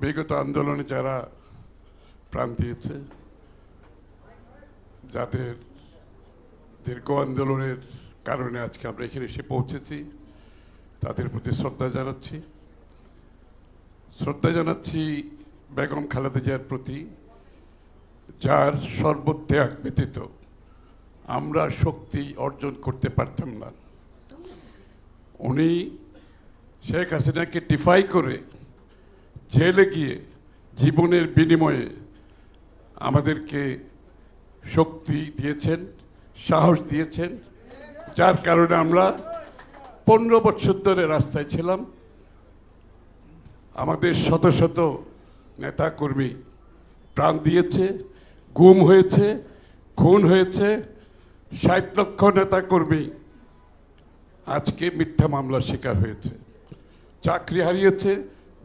বিগত আন্দোলনে যারা প্রাণ দিয়েছে, যাদের দীর্ঘ আন্দোলনের কারণে আজকে আমরা এখানে এসে পৌঁছেছি, তাদের প্রতি শ্রদ্ধা জানাচ্ছি। শ্রদ্ধা জানাচ্ছি বেগম খালেদা জিয়ার প্রতি, যার সর্বত্যাগ ব্যতীত আমরা শক্তি অর্জন করতে পারতাম না। উনি শেখ হাসিনাকে ডিফাই করে জেলে গিয়ে জীবনের বিনিময়ে আমাদেরকে শক্তি দিয়েছেন, সাহস দিয়েছেন, যার কারণে আমরা পনেরো বছর ধরে রাস্তায় ছিলাম। আমাদের শত শত নেতাকর্মী প্রাণ দিয়েছে, গুম হয়েছে, খুন হয়েছে। ষাট লক্ষ নেতা কর্মী আজকে মিথ্যা মামলার শিকার হয়েছে। চাকরি হারিয়েছে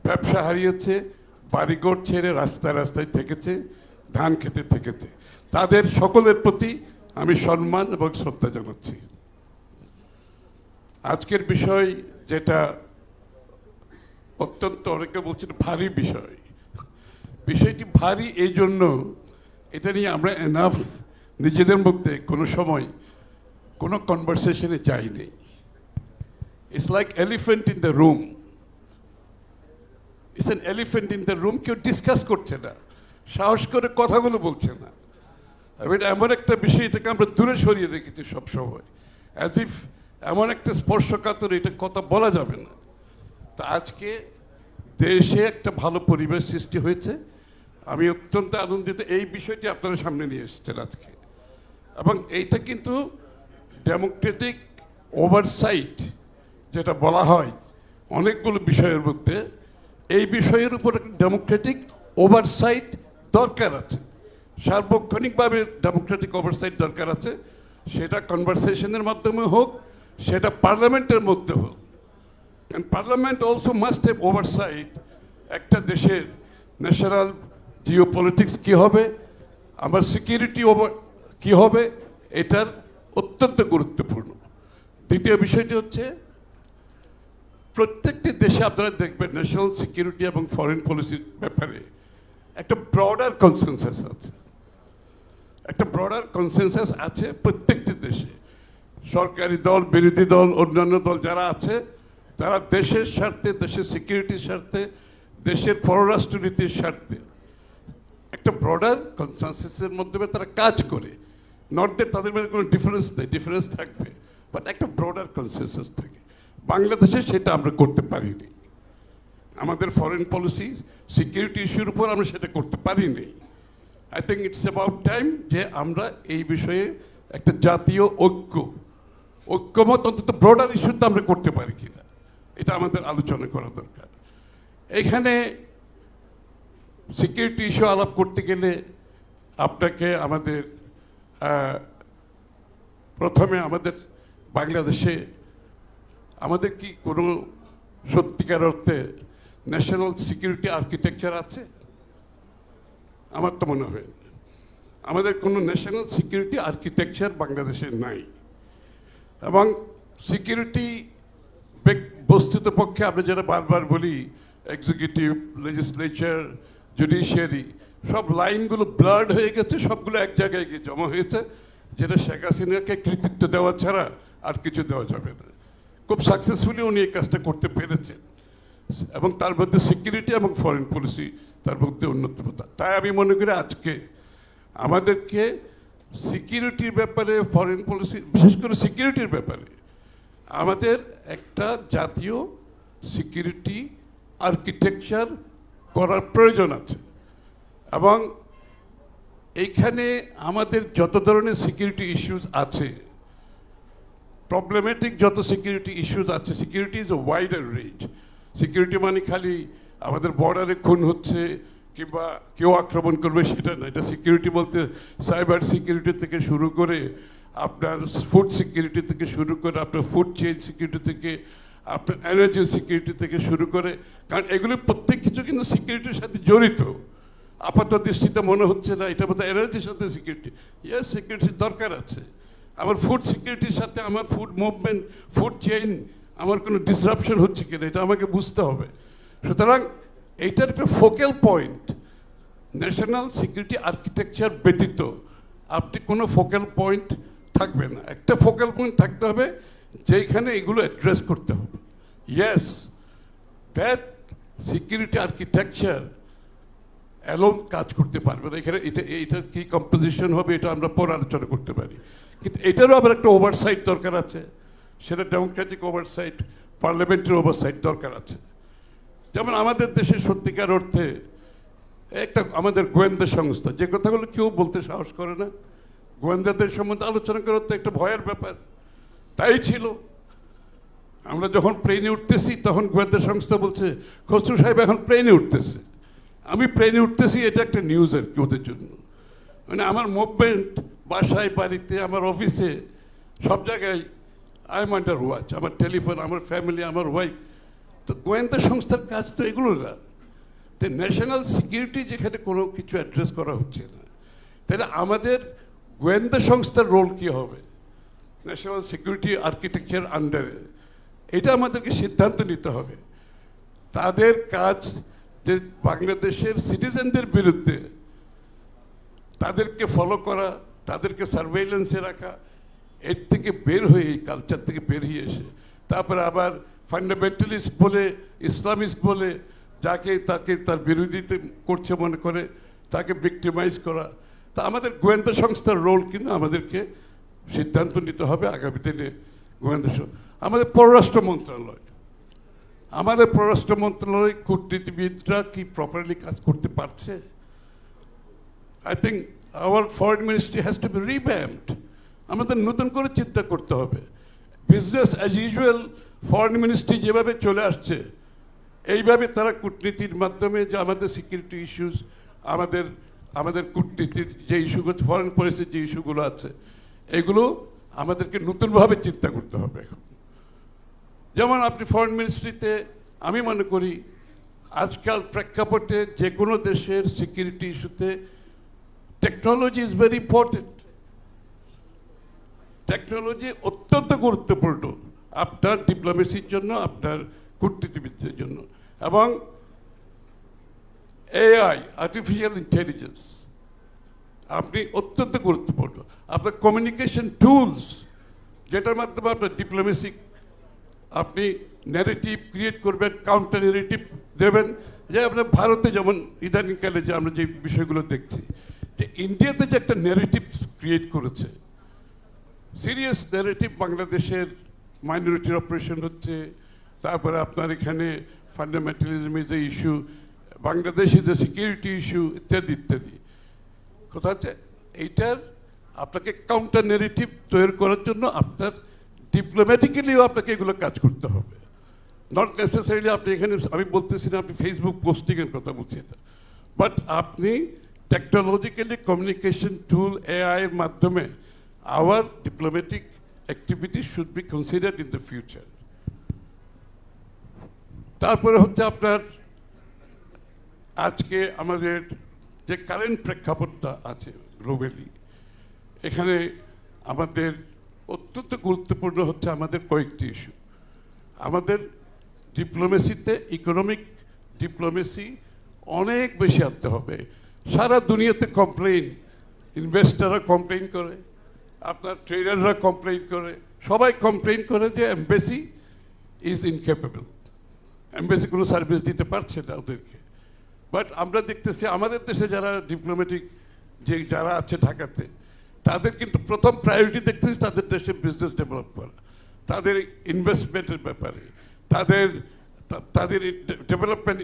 ব্যবসা হারিয়েছে, বাড়িঘর ছেড়ে রাস্তায় রাস্তায় থেকেছে, ধান খেতে থেকেছে। তাদের সকলের প্রতি আমি সম্মান এবং শ্রদ্ধা জানাচ্ছি। আজকের বিষয় যেটা অত্যন্ত অনেকে বলছেন ভারী বিষয়। বিষয়টি ভারী এই জন্য এটা নিয়ে আমরা এনাফ নিজেদের মধ্যে কোনো সময় কোনো কনভারসেশনে যাইনি। It's like elephant in the room it's an elephant in the room কেউ ডিসকাস করছে না। সাহস করে কথাগুলো বলছে না। এমন একটা বিষয় এটাকে আমরা দূরে সরিয়ে রেখেছি সবসময়। অ্যাজ ইফ এমন একটা স্পর্শকাতর এটা কথা বলা যাবে না। তো আজকে দেশে একটা ভালো পরিবেশ সৃষ্টি হয়েছে। আমি অত্যন্ত আনন্দিত এই বিষয়টি আপনারা সামনে নিয়ে এসেছেন আজকে। এবং এইটা কিন্তু ডেমোক্রেটিক ওভারসাইট যেটা বলা হয়, অনেকগুলো বিষয়ের মধ্যে এই বিষয়ের উপর ডেমোক্রেটিক ওভারসাইট দরকার আছে। সার্বক্ষণিকভাবে ডেমোক্রেটিক ওভারসাইট দরকার আছে। সেটা কনভারসেশনের মাধ্যমে হোক, সেটা পার্লামেন্টের মধ্যে হোক। And parliament also must have oversight একটা দেশের ন্যাশনাল জিও পলিটিক্স কী হবে, আমার সিকিউরিটি ওভার কী হবে, এটার অত্যন্ত গুরুত্বপূর্ণ। দ্বিতীয় বিষয়টি হচ্ছে প্রত্যেকটি দেশে আপনারা দেখবেন ন্যাশনাল সিকিউরিটি এবং ফরেন পলিসির ব্যাপারে একটা ব্রডার কনসেনসাস আছে। একটা ব্রডার কনসেনসাস আছে প্রত্যেকটি দেশে। সরকারি দল, বিরোধী দল, অন্যান্য দল যারা আছে, তারা দেশের স্বার্থে, দেশের সিকিউরিটির স্বার্থে, দেশের পররাষ্ট্রনীতির স্বার্থে একটা ব্রডার কনসেনসাসের মাধ্যমে তারা কাজ করে। নর্থদের তাদের মধ্যে কোনো ডিফারেন্স নেই ডিফারেন্স থাকবে বাট একটা ব্রডার কনসেনসাস থাকে। বাংলাদেশে সেটা আমরা করতে পারিনি। আমাদের ফরেন পলিসি সিকিউরিটি ইস্যুর উপর আমরা সেটা করতে পারিনি। I think it's about time যে আমরা এই বিষয়ে একটা জাতীয় ঐক্য, ঐক্যমত, অন্তত ব্রডার ইস্যুতে আমরা করতে পারি কিনা। এটা আমাদের আলোচনা করা দরকার। এখানে সিকিউরিটি ইস্যু আলাপ করতে গেলে আপনাকে আমাদের প্রথমে আমাদের বাংলাদেশে আমাদের কি কোনো সত্যিকার অর্থে ন্যাশনাল সিকিউরিটি আর্কিটেকচার আছে? আমার তো মনে হয় আমাদের কোনো ন্যাশনাল সিকিউরিটি আর্কিটেকচার বাংলাদেশে নাই। এবং সিকিউরিটি বস্তুত পক্ষে আমরা যেটা বারবার বলি এক্সিকিউটিভ লেজিসলেচার জুডিশিয়ারি সব লাইনগুলো ব্লার্ড হয়ে গেছে, সবগুলো এক জায়গায় গিয়ে জমা হয়েছে, যেটা শেখ হাসিনাকে কৃতিত্ব দেওয়া ছাড়া আর কিছু দেওয়া যাবে না। খুব সাকসেসফুলি উনি এই কাজটা করতে পেরেছেন। এবং তার মধ্যে সিকিউরিটি এবং ফরেন পলিসি তার মধ্যে অন্যতম তাই আমি মনে করি আজকে আমাদেরকে সিকিউরিটির ব্যাপারে ফরেন পলিসি বিশেষ করে সিকিউরিটির ব্যাপারে আমাদের একটা জাতীয় সিকিউরিটি আর্কিটেকচার করার প্রয়োজন আছে। এবং এইখানে আমাদের যত ধরনের সিকিউরিটি ইস্যুস আছে প্রবলেমেটিক যত সিকিউরিটি ইস্যুস আছে security is a wider range security মানে খালি আমাদের বর্ডারে খুন হচ্ছে কিংবা কেউ আক্রমণ করবে সেটা না। এটা সিকিউরিটি বলতে সাইবার সিকিউরিটি থেকে শুরু করে আপনার ফুড সিকিউরিটি থেকে শুরু করে আপনার ফুড চেইন সিকিউরিটি থেকে, আপনার এনার্জি সিকিউরিটি থেকে শুরু করে। কারণ এগুলো প্রত্যেক কিছু কিন্তু সিকিউরিটির সাথে জড়িত। আপাত দৃষ্টিতে মনে হচ্ছে না, এটা বোধহয় এনার্জির সাথে সিকিউরিটি ইয়েস সিকিউরিটির দরকার আছে। আমার ফুড সিকিউরিটির সাথে আমার ফুড মুভমেন্ট ফুড চেইন আমার কোনো ডিসরাপশন হচ্ছে কিনা এটা আমাকে বুঝতে হবে। সুতরাং এইটার একটা focal point national security architecture ব্যতীত আপনি কোনো ফোকাল পয়েন্ট থাকবে না। একটা ফোকাল পয়েন্ট থাকতে হবে যেখানে এগুলো অ্যাড্রেস করতে হবে। Yes that security architecture alone কাজ করতে পারবে না। এখানে এটা এটার কী কম্পোজিশন হবে এটা আমরা পরে আলোচনা করতে পারি। কিন্তু এটারও আবার একটা ওভারসাইট দরকার আছে। সেটা ডেমোক্রেটিক ওভারসাইট পার্লামেন্টের ওভারসাইট দরকার আছে। যেমন আমাদের দেশে সত্যিকার অর্থে একটা আমাদের গোয়েন্দা সংস্থা, যে কথাগুলো কেউ বলতে সাহস করে না, গোয়েন্দাদের সম্বন্ধে আলোচনা করার তো একটা ভয়ের ব্যাপার। তাই ছিল। আমরা যখন প্লেনে উঠতেছি, তখন গোয়েন্দা সংস্থা বলছে, খসরু সাহেব এখন প্লেনে উঠতেছে। আমি প্লেনে উঠতেছি, এটা একটা নিউজ আর কি ওদের জন্য। মানে আমার মুভমেন্ট বাসায়, বাড়িতে, আমার অফিসে, সব জায়গায় আই এম আন্ডার ওয়াচ, আমার টেলিফোন, আমার ফ্যামিলি, আমার ওয়াইফ। তো গোয়েন্দা সংস্থার কাজ তো এগুলো না। তো ন্যাশনাল সিকিউরিটি যেখানে কোনো কিছু অ্যাড্রেস করা হচ্ছে না। তাহলে আমাদের গোয়েন্দা সংস্থার রোল কি হবে? ন্যাশনাল সিকিউরিটি আর্কিটেকচার আন্ডারে। এটা আমাদেরকে সিদ্ধান্ত নিতে হবে। তাদের কাজ যে বাংলাদেশের সিটিজেনদের বিরুদ্ধে তাদেরকে ফলো করা তাদেরকে সার্ভেইলেন্সে রাখা, এর থেকে বের হয়ে এই কালচার থেকে বের হয়ে এসে, তারপরে আবার ফান্ডামেন্টালিস্ট বলে ইসলামিস্ট বলে, যাকে তাকে তার বিরোধিতা করছে মনে করে, তাকে ভিক্টিমাইজ করা। তা আমাদের গোয়েন্দা সংস্থার রোল কিন্তু আমাদেরকে সিদ্ধান্ত নিতে হবে আগামী দিনে গোয়েন্দা আমাদের পররাষ্ট্র মন্ত্রণালয়। আমাদের পররাষ্ট্র মন্ত্রণালয় কূটনীতিবিদরা কি প্রপারলি কাজ করতে পারছে? I think our foreign ministry has to be revamped আমাদের নতুন করে চিন্তা করতে হবে। Business as usual foreign ministry যেভাবে চলে আসছে, এইভাবে তারা কূটনীতির মাধ্যমে যে আমাদের সিকিউরিটি ইস্যুস আমাদের আমাদের কূটনীতির যে ইস্যুগুলো ফরেন পলিসির যে ইস্যুগুলো আছে, এগুলো আমাদেরকে নতুনভাবে চিন্তা করতে হবে এখন। যেমন আপনি ফরেন মিনিস্ট্রিতে আমি মনে করি, আজকাল প্রেক্ষাপটে যে কোনো দেশের সিকিউরিটি ইস্যুতে technology is very important technology অত্যন্ত গুরুত্বপূর্ণ আপনার ডিপ্লোমেসির জন্য, আপনার কূটনীতিবিদদের জন্য। এবং এআই আর্টিফিশিয়াল ইন্টেলিজেন্স আপনি অত্যন্ত গুরুত্বপূর্ণ। আপনার কমিউনিকেশন টুলস যেটার মাধ্যমে আপনার ডিপ্লোমেসিক আপনি ন্যারেটিভ ক্রিয়েট করবেন কাউন্টার ন্যারেটিভ দেবেন। যে আপনার ভারতে যেমন ইদানিংকালে যে আমরা যে বিষয়গুলো দেখছি যে ইন্ডিয়াতে যে একটা ন্যারেটিভ ক্রিয়েট করেছে সিরিয়াস ন্যারেটিভ বাংলাদেশের মাইনরিটির অপারেশন হচ্ছে, তারপরে আপনার এখানে ফান্ডামেন্টালিজমের যে ইস্যু বাংলাদেশে যে সিকিউরিটি ইস্যু ইত্যাদি ইত্যাদি। কথা হচ্ছে, এইটার আপনাকে কাউন্টার নেগেটিভ তৈরি করার জন্য আপনার ডিপ্লোম্যাটিক্যালিও আপনাকে এগুলো কাজ করতে হবে। নট নেসেসারিলি আপনি এখানে, আমি বলতেছি না আপনি ফেসবুক পোস্টিংয়ের কথা বলছি বাট আপনি টেকনোলজিক্যালি কমিউনিকেশন টুল এআই এর মাধ্যমে our diplomatic activity should be considered in the future তারপরে হচ্ছে আপনার আজকে আমাদের যে কারেন্ট প্রেক্ষাপটটা আছে গ্লোবালি এখানে আমাদের অত্যন্ত গুরুত্বপূর্ণ হচ্ছে আমাদের কয়েকটি ইস্যু আমাদের ডিপ্লোমেসিতে ইকোনমিক ডিপ্লোমেসি অনেক বেশি আনতে হবে। সারা দুনিয়াতে কমপ্লেইন ইনভেস্টাররা কমপ্লেইন করে, আপনার ট্রেডাররা কমপ্লেইন করে, সবাই কমপ্লেইন করে যে এমবেসি ইজ ইনক্যাপেবল এমবেসি কোনো সার্ভিস দিতে পারছে না ওদেরকে। বাট আমরা দেখতেছি আমাদের দেশে যারা ডিপ্লোম্যাটিক যে যারা আছে ঢাকাতে, তাদের কিন্তু প্রথম প্রায়োরিটি দেখতেছি তাদের দেশে বিজনেস ডেভেলপ করা। তাদের ইনভেস্টমেন্টের ব্যাপারে, তাদের তাদের ডেভেলপমেন্ট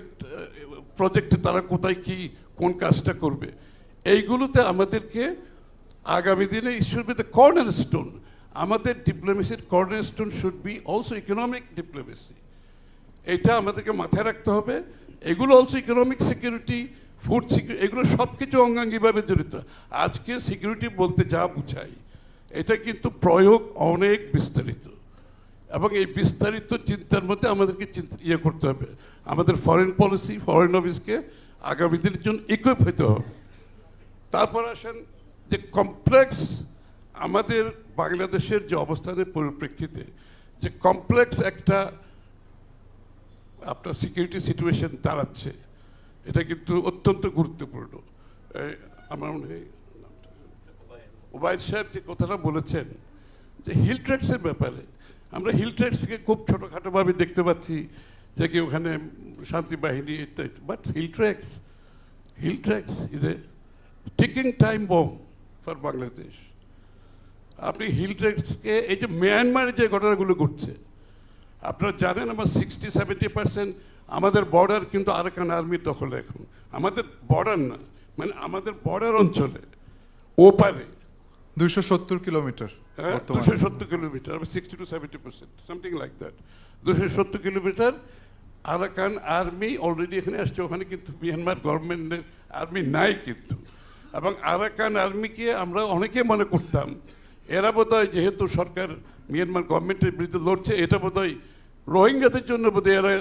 প্রজেক্টে তারা কোথায় কি কোন কাজটা করবে? এইগুলোতে আমাদেরকে আগামী দিনে should be the corner stone আমাদের ডিপ্লোমেসির corner stone should be also economic diplomacy এটা আমাদেরকে মাথায় রাখতে হবে। এগুলো also economic security food security এগুলো সব কিছু অঙ্গাঙ্গিভাবে জড়িত। আজকে সিকিউরিটি বলতে যা বুঝাই, এটা কিন্তু প্রয়োগ অনেক বিস্তারিত। এবং এই বিস্তারিত চিন্তার মধ্যে আমাদেরকে চিন্তা ইয়ে করতে হবে। আমাদের ফরেন পলিসি ফরেন অফিসকে আগামী দিনের জন্য ইকুইপ হতে হবে। তারপর আসেন যে কমপ্লেক্স আমাদের বাংলাদেশের যে অবস্থানের পরিপ্রেক্ষিতে, যে কমপ্লেক্স একটা আপনার সিকিউরিটি সিচুয়েশন দাঁড়াচ্ছে, এটা কিন্তু অত্যন্ত গুরুত্বপূর্ণ। আমার মনে হয় ওবায়দ সাহেব যে কথাটা বলেছেন, যে হিল ট্রেডসের ব্যাপারে, আমরা হিল ট্রেডসকে খুব ছোটোখাটোভাবে দেখতে পাচ্ছি। যে কি ওখানে শান্তি বাহিনী ইত্যাদি but hill tracts hill tracts is a ticking time bomb for Bangladesh আপনি হিল ট্রেক্সকে এই যে মিয়ানমারে যে ঘটনাগুলো ঘটছে আপনারা জানেন আমার সিক্সটি সেভেন্টি পার্সেন্ট আমাদের বর্ডার কিন্তু আরাকান আর্মির দখলে এখন আমাদের বর্ডার না মানে আমাদের বর্ডার অঞ্চলে ওপারে। দুইশো সত্তর কিলোমিটার হ্যাঁ, দুশো সত্তর kilometre sixty two seventy percent something like that দুশো সত্তর কিলোমিটার আরাকান আর্মি অলরেডি এখানে আসছে, ওখানে কিন্তু মিয়ানমার গভর্নমেন্টের আর্মি নাই কিন্তু। এবং আরাকান আর্মিকে আমরা অনেকে মনে করতাম, এরা বোধহয় যেহেতু সরকার মিয়ানমার গভর্নমেন্টের বিরুদ্ধে লড়ছে, এটা বোধহয় রোহিঙ্গাদের জন্য বোধহয় এরা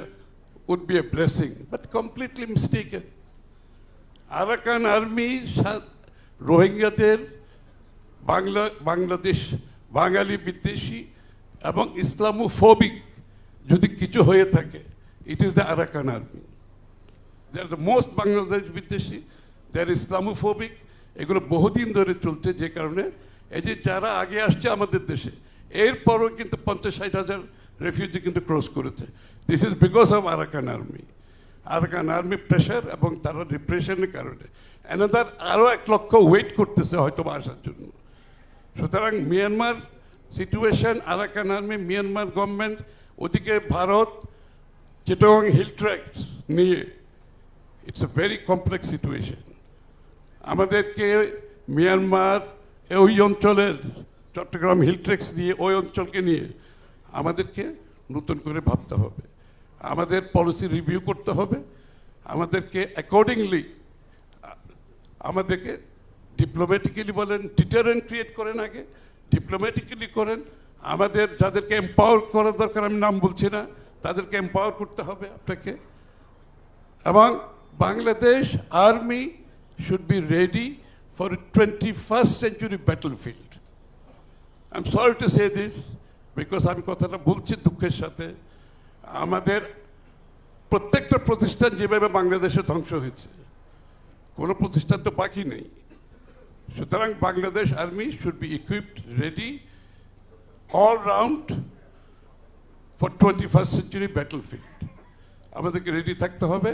would be a blessing but completely mistaken Arakan army রোহিঙ্গাদের, বাংলা, বাংলাদেশ, বাঙালি বিদ্বেষী এবং ইসলামোফোবিক যদি কিছু হয়ে থাকে it is the Arakan army they are the most Bangladesh বিদ্বেষী দে আর ইসলামোফোবিক এগুলো বহুদিন ধরে চলছে যে কারণে। এই যে যারা আগে আসছে আমাদের দেশে, এরপরও কিন্তু পঞ্চাশ ষাট হাজার রেফিউজি কিন্তু ক্রস করেছে। This is because of Arakan army Arakan army pressure এবং তারা রিপ্রেশনের কারণে। এনাদার আরও এক লক্ষ ওয়েট করতেছে হয়তো আসার জন্য। সুতরাং Myanmar situation Arakan army Myanmar government ওদিকে ভারত চিটং হিল ট্র্যাক্স নিয়ে it's a very complex situation আমাদেরকে মিয়ানমার ওই অঞ্চলের চট্টগ্রাম হিল ট্রেক্স নিয়ে ওই অঞ্চলকে নিয়ে আমাদেরকে নতুন করে ভাবতে হবে। আমাদের পলিসি রিভিউ করতে হবে। আমাদেরকে অ্যাকর্ডিংলি আমাদেরকে ডিপ্লোম্যাটিক্যালি বলেন ডিটারেন্ট ক্রিয়েট করেন আগে। ডিপ্লোম্যাটিক্যালি করেন। আমাদের যাদেরকে এম্পাওয়ার করা দরকার, আমি নাম বলছি না। তাদেরকে এম্পাওয়ার করতে হবে আপনাকে। এবং Bangladesh army should be ready for twenty first century battle field I am sorry to say this because আমি কথাটা বলছি দুঃখের সাথে। আমাদের প্রত্যেকটা প্রতিষ্ঠান যেভাবে বাংলাদেশে ধ্বংস হয়েছে, কোনো প্রতিষ্ঠান তো বাকি নেই। সুতরাং Bangladesh army should be equipped ready all round for twenty first century battle field আমাদেরকে রেডি থাকতে হবে।